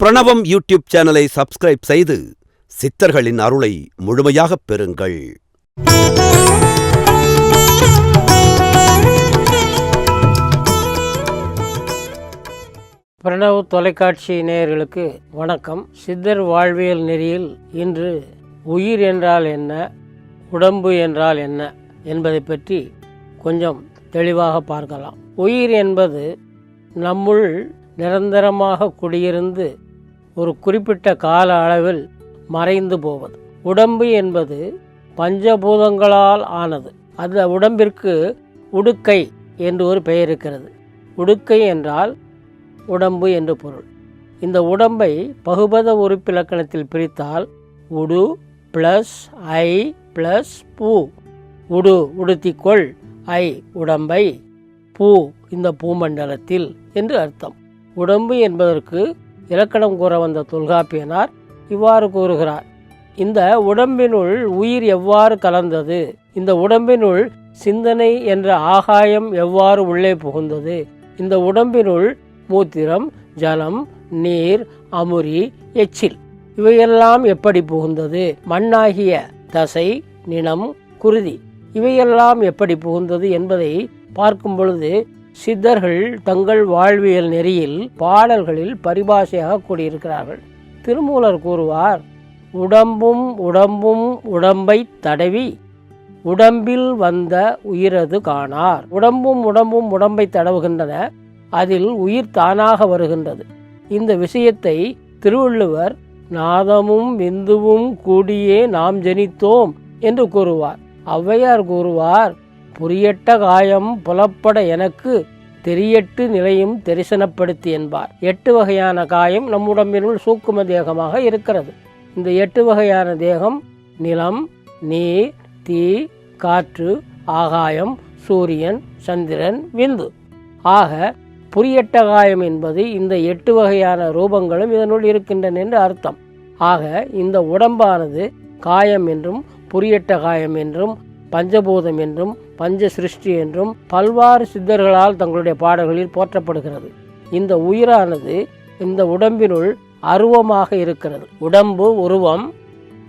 பிரணவம் யூடியூப் சேனலை சப்ஸ்கிரைப் செய்து சித்தர்களின் அருளை முழுமையாகப் பெறுங்கள். பிரணவ் தொலைக்காட்சி நேயர்களுக்கு வணக்கம். சித்தர் வாழ்வியல் நெறியில் இன்று உயிர் என்றால் என்ன உடம்பு என்றால் என்ன என்பதை பற்றி கொஞ்சம் தெளிவாக பார்க்கலாம். உயிர் என்பது நம்முள் நிரந்தரமாக குடியிருந்து ஒரு குறிப்பிட்ட கால அளவில் மறைந்து போவது. உடம்பு என்பது பஞ்சபூதங்களால் ஆனது. அந்த உடம்பிற்கு உடுக்கை என்று ஒரு பெயர் இருக்கிறது. உடுக்கை என்றால் உடம்பு என்று பொருள். இந்த உடம்பை பகுபத உறுப்பிலக்கணத்தில் பிரித்தால் உடு ப்ளஸ் ஐ ப்ளஸ் பூ. உடு உடுத்திக்கொள் ஐ உடம்பை பூ இந்த பூமண்டலத்தில் என்று அர்த்தம். உடம்பு என்பதற்கு இலக்கணம் கூற வந்த தொல்காப்பியனார் இவ்வாறு கூறுகிறார். இந்த உடம்பினுள் உயிர் எவ்வாறு கலந்தது? இந்த உடம்பினுள் சிந்தனை என்ற ஆகாயம் எவ்வாறு உள்ளே புகுந்தது? இந்த உடம்பினுள் மூத்திரம் ஜலம் நீர் அமுரி எச்சில் இவையெல்லாம் எப்படி புகுந்தது? மண்ணாகிய தசை நினம் குருதி இவையெல்லாம் எப்படி புகுந்தது என்பதை பார்க்கும் பொழுது சித்தர்கள் தங்கள் வாழ்வியல் நெறியில் பாடல்களில் பரிபாஷையாக கூடியிருக்கிறார்கள். திருமூலர் கூறுவார் உடம்பும் உடம்பும் உடம்பை தடவி உடம்பில் வந்த உயிரது காணார். உடம்பும் உடம்பும் உடம்பை தடவுகின்றன அதில் உயிர் தானாக வருகின்றது. இந்த விஷயத்தை திருவள்ளுவர் நாதமும் விந்துவும் கூடியே நாம் ஜனித்தோம் என்று கூறுவார். ஔவையார் கூறுவார் புரியட்ட காயம் புலப்பட எனக்கு தெரியட்டு நிலையும் தரிசனப்படுத்தி என்பார். எட்டு வகையான காயம் நம்முடம்பினுள் சூக்கும தேகமாக இருக்கிறது. இந்த எட்டு வகையான தேகம் நிலம் நீர் தீ காற்று ஆகாயம் சூரியன் சந்திரன் விந்து. ஆக புரியட்ட காயம் என்பது இந்த எட்டு வகையான ரூபங்களும் இதனுள் இருக்கின்றன என்று அர்த்தம். ஆக இந்த உடம்பானது காயம் என்றும் புரியட்ட காயம் என்றும் பஞ்சபூதம் என்றும் பஞ்ச சிருஷ்டி என்றும் பல்வாறு சித்தர்களால் தங்களுடைய பாடல்களில் போற்றப்படுகிறது. இந்த உயிரானது இந்த உடம்பினுள் அருவமாக இருக்கிறது. உடம்பு உருவம்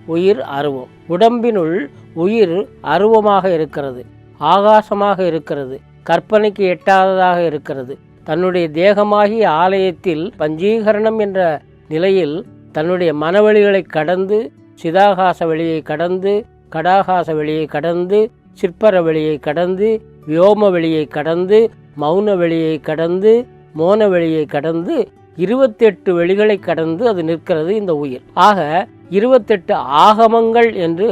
உயிர் அருவம். உடம்பினுள் உயிர் அருவமாக இருக்கிறது. ஆகாசமாக இருக்கிறது. கற்பனைக்கு எட்டாததாக இருக்கிறது. தன்னுடைய தேகமாகிய ஆலயத்தில் பஞ்சீகரணம் என்ற நிலையில் தன்னுடைய மனவழிகளை கடந்து சிதாகாச வெளியை கடந்து கடாகாச வெளியை கடந்து சிற்பர வெளியை கடந்து வியோம வெளியை கடந்து மௌன வெளியை கடந்து மோன வெளியை கடந்து இருபத்தெட்டு வெளிகளை கடந்து அது நிற்கிறது இந்த உயிர். ஆக இருபத்தெட்டு ஆகமங்கள் என்று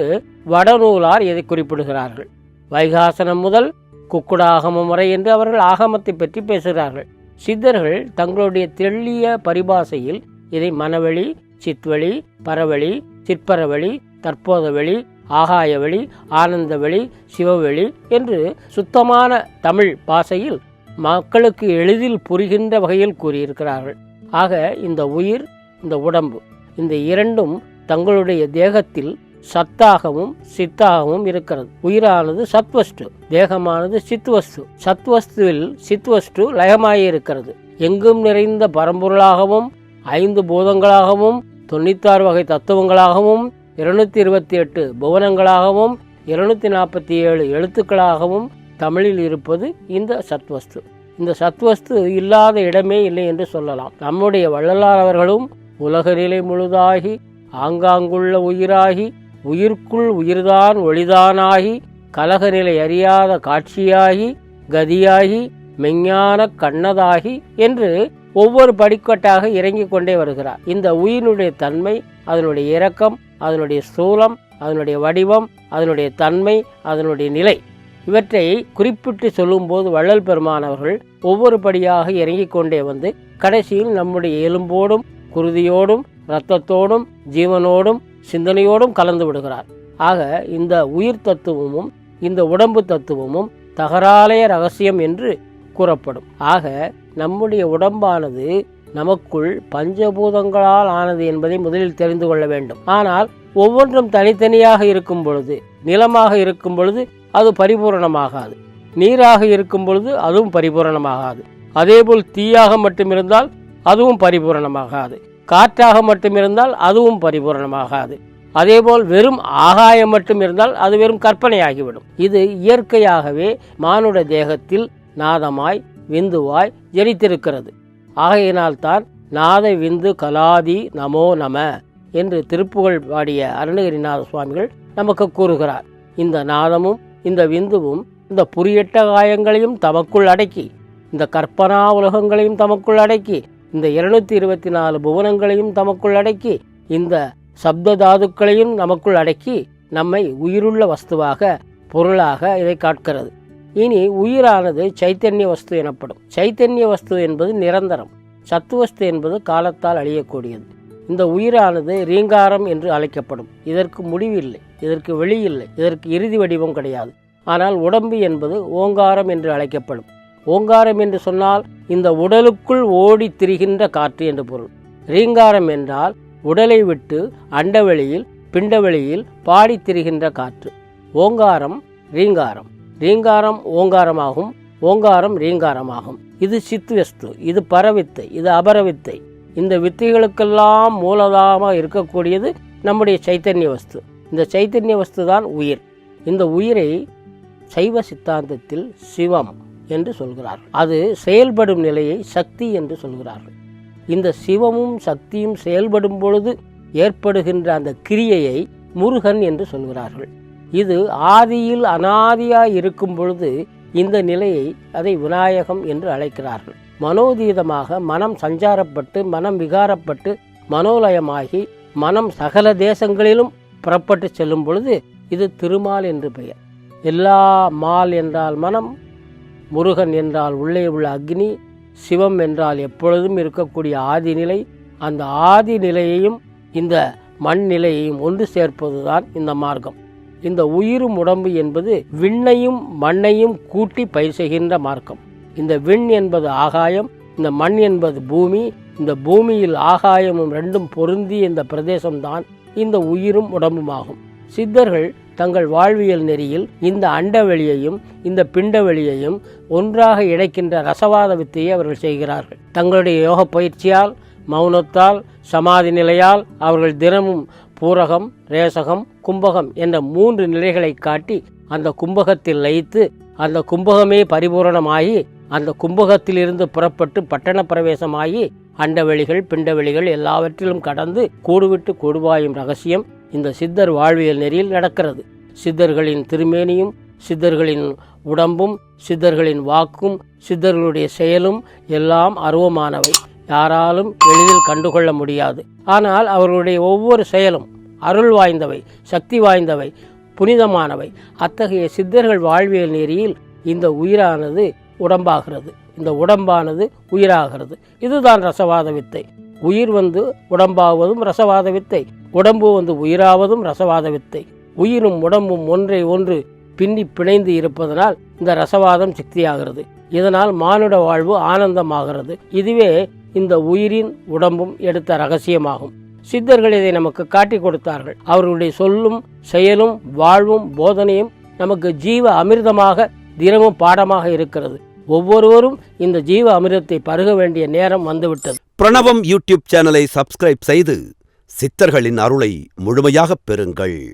வடநூலார் இதை குறிப்பிடுகிறார்கள். வைகாசனம் முதல் குக்குடாகமம் வரை என்று அவர்கள் ஆகமத்தை பற்றி பேசுகிறார்கள். சித்தர்கள் தங்களுடைய தெள்ளிய பரிபாசையில் இதை மனவெளி சித்வெளி பரவெளி சிற்பரவெளி தற்போதவெளி ஆகாயவெளி ஆனந்தவெளி சிவவெளி என்று சுத்தமான தமிழ் பாசையில் மக்களுக்கு எளிதில் புரிகின்ற வகையில் கூறியிருக்கிறார்கள். ஆக இந்த உயிர் இந்த உடம்பு இந்த இரண்டும் தங்களுடைய தேகத்தில் சத்தாகவும் சித்தாகவும் இருக்கிறது. உயிரானது சத்வஸ்து தேகமானது சித்வஸ்து. சத்வஸ்துவில் சித்வஸ்து லயமாகி இருக்கிறது எங்கும் நிறைந்த பரம்பொருளாகவும் ஐந்து பூதங்களாகவும் தொண்ணூத்தாறு வகை தத்துவங்களாகவும் இருநூத்தி இருபத்தி எட்டு புவனங்களாகவும் இருநூத்தி நாற்பத்தி ஏழு எழுத்துக்களாகவும் தமிழில் இருப்பது இந்த சத்வஸ்து. இந்த சத்வஸ்து இல்லாத இடமே இல்லை என்று சொல்லலாம். நம்முடைய வள்ளலார் அவர்களும் உலக நிலை முழுதாகி ஆங்காங்குள்ள உயிராகி உயிர்க்குள் உயிர்தான் ஒளிதானாகி கலகநிலை அறியாத காட்சியாகி கதியாகி மெஞ்ஞான கண்ணதாகி என்று ஒவ்வொரு படிக்கட்டாக இறங்கிக் கொண்டே வருகிறார். இந்த உயிரினுடைய தன்மை அதனுடைய இரக்கம் அதனுடைய ஸ்தூலம் அதனுடைய வடிவம் அதனுடைய தன்மை அதனுடைய நிலை. இவற்றை குறிப்பிட்டு சொல்லும்போது வள்ளல் பெருமானவர்கள் ஒவ்வொரு படியாக இறங்கிக் கொண்டே வந்து கடைசியில் நம்முடைய எலும்போடும் குருதியோடும் இரத்தத்தோடும் ஜீவனோடும் சிந்தனையோடும் கலந்து விடுகிறார். ஆக இந்த உயிர் தத்துவமும் இந்த உடம்பு தத்துவமும் தகராலய ரகசியம் என்று கூறப்படும். ஆக நம்முடைய உடம்பானது நமக்குள் பஞ்சபூதங்களால் ஆனது என்பதை முதலில் தெரிந்து கொள்ள வேண்டும். ஆனால் ஒவ்வொன்றும் தனித்தனியாக இருக்கும் பொழுது நிலமாக இருக்கும் பொழுது அது பரிபூரணமாகாது. நீராக இருக்கும் பொழுது அதுவும் பரிபூரணமாகாது. அதேபோல் தீயாக மட்டும் இருந்தால் அதுவும் பரிபூரணமாகாது. காற்றாக மட்டும் இருந்தால் அதுவும் பரிபூரணமாகாது. அதேபோல் வெறும் ஆகாயம் மட்டும் இருந்தால் அது வெறும் கற்பனையாகிவிடும். இது இயற்கையாகவே மானுட தேகத்தில் நாதமாய் விந்துவாய் ஜெனித்திருக்கிறது. ஆகையினால்தான் நாத விந்து கலாதி நமோ நம என்று திருப்புகழ் பாடிய அருணகிரிநாத சுவாமிகள் நமக்கு கூறுகிறார். இந்த நாதமும் இந்த விந்துவும் இந்த புரியட்ட காயங்களையும் தமக்குள் அடக்கி இந்த கற்பனா உலகங்களையும் தமக்குள் அடக்கி இந்த இருநூத்தி இருபத்தி நாலு புவனங்களையும் தமக்குள் அடக்கி இந்த சப்த தாதுக்களையும் நமக்குள் அடக்கி நம்மை உயிருள்ள வஸ்துவாக பொருளாக இதை காட்கிறது. இனி உயிரானது சைத்தன்ய வஸ்து எனப்படும். சைத்தன்ய வஸ்து என்பது நிரந்தரம். சத்துவஸ்து என்பது காலத்தால் அழியக்கூடியது. இந்த உயிரானது ரீங்காரம் என்று அழைக்கப்படும். இதற்கு முடிவில்லை. இதற்கு வெளியில்லை. இதற்கு இறுதி வடிவம் கிடையாது. ஆனால் உடம்பு என்பது ஓங்காரம் என்று அழைக்கப்படும். ஓங்காரம் என்று சொன்னால் இந்த உடலுக்குள் ஓடி திரிகின்ற காற்று என்று பொருள். ரீங்காரம் என்றால் உடலை விட்டு அண்டவெளியில் பிண்டவெளியில் பாடி திரிகின்ற காற்று. ஓங்காரம் ரீங்காரம். ரீங்காரம் ஓங்காரமாகும். ஓங்காரம் ரீங்காரமாகும். இது சித்வஸ்து இது பரவித்தை. இது அபரவித்தை. இந்த வித்தைகளுக்கெல்லாம் மூலதமாக இருக்கக்கூடியது நம்முடைய சைத்தன்ய வஸ்து. இந்த சைத்தன்ய வஸ்து தான் உயிர். இந்த உயிரை சைவ சித்தாந்தத்தில் சிவம் என்று சொல்கிறார்கள். அது செயல்படும் நிலையை சக்தி என்று சொல்கிறார்கள். இந்த சிவமும் சக்தியும் செயல்படும் பொழுது ஏற்படுகின்ற அந்த கிரியையை முருகன் என்று சொல்கிறார்கள். இது ஆதியில் அனாதியாய் இருக்கும் பொழுது இந்த நிலையை அதை விநாயகம் என்று அழைக்கிறார்கள். மனோதீதமாக மனம் சஞ்சாரப்பட்டு மனம் விகாரப்பட்டு மனோலயமாகி மனம் சகல தேசங்களிலும் புறப்பட்டு செல்லும் பொழுது இது திருமால் என்று பெயர். எல்லா மால் என்றால் மனம் முருகன் என்றால் உள்ளே உள்ள அக்னி சிவம் என்றால் எப்பொழுதும் இருக்கக்கூடிய ஆதி நிலை. அந்த ஆதி நிலையையும் இந்த மண் நிலையையும் ஒன்று சேர்ப்பதுதான் இந்த மார்க்கம். இந்த உயிரும் உடம்பு என்பது விண்ணையும் மண்ணையும் கூட்டி பயிர் செய்கின்ற மார்க்கம். இந்த விண் என்பது ஆகாயம் இந்த மண் என்பது பூமி இந்த பூமியில் ஆகாயமும் ரெண்டும் பொருந்திய இந்த பிரதேசம்தான் இந்த உயிரும் உடம்புமாகும். சித்தர்கள் தங்கள் வாழ்வியல் நெறியில் இந்த அண்டவெளியையும் இந்த பிண்டவெளியையும் ஒன்றாக இணைக்கின்ற ரசவாத வித்தையை அவர்கள் செய்கிறார்கள். தங்களுடைய யோக பயிற்சியால் மௌனத்தால் சமாதி நிலையால் அவர்கள் தினமும் பூரகம் ரேசகம் கும்பகம் என்ற மூன்று நிலைகளை காட்டி அந்த கும்பகத்தில் லயித்து அந்த கும்பகமே பரிபூரணமாகி அந்த கும்பகத்திலிருந்து புறப்பட்டு பட்டண பிரவேசமாகி அண்டவெளிகள் பிண்டவெளிகள் எல்லாவற்றிலும் கடந்து கூடுவிட்டு கூடுவாயும் ரகசியம் இந்த சித்தர் வாழ்வியல் நெறியில் நடக்கிறது. சித்தர்களின் திருமேனியும் சித்தர்களின் உடம்பும் சித்தர்களின் வாக்கும் சித்தர்களுடைய செயலும் எல்லாம் அருவமானவை. யாராலும் எளிதில் கண்டுகொள்ள முடியாது. ஆனால் அவர்களுடைய ஒவ்வொரு செயலும் அருள் வாய்ந்தவை சக்தி வாய்ந்தவை புனிதமானவை. அத்தகைய சித்தர்கள் வாழ்வியல் நெறியில் இந்த உயிரானது உடம்பாகிறது. இந்த உடம்பானது உயிராகிறது. இதுதான் ரசவாத வித்தை. உயிர் வந்து உடம்பாவதும் ரசவாத வித்தை. உடம்பு வந்து உயிராவதும் ரசவாத வித்தை. உயிரும் உடம்பும் ஒன்றை ஒன்று பின்னி பிணைந்து இருப்பதனால் இந்த ரசவாதம் சக்தியாகிறது இதனால் மானுட வாழ்வு ஆனந்தமாகிறது. இதுவே இந்த உயிரின் உடம்பும் எடுத்த ரகசியமாகும். சித்தர்கள் இதை நமக்கு காட்டி கொடுத்தார்கள். அவர்களுடைய சொல்லும் செயலும் வாழ்வும் போதனையும் நமக்கு ஜீவ அமிர்தமாக தினமும் பாடமாக இருக்கிறது. ஒவ்வொருவரும் இந்த ஜீவ அமிர்தத்தை பருக வேண்டிய நேரம் வந்துவிட்டது. பிரணவம் யூடியூப் சேனலை சப்ஸ்கிரைப் செய்து சித்தர்களின் அருளை முழுமையாகப் பெறுங்கள்.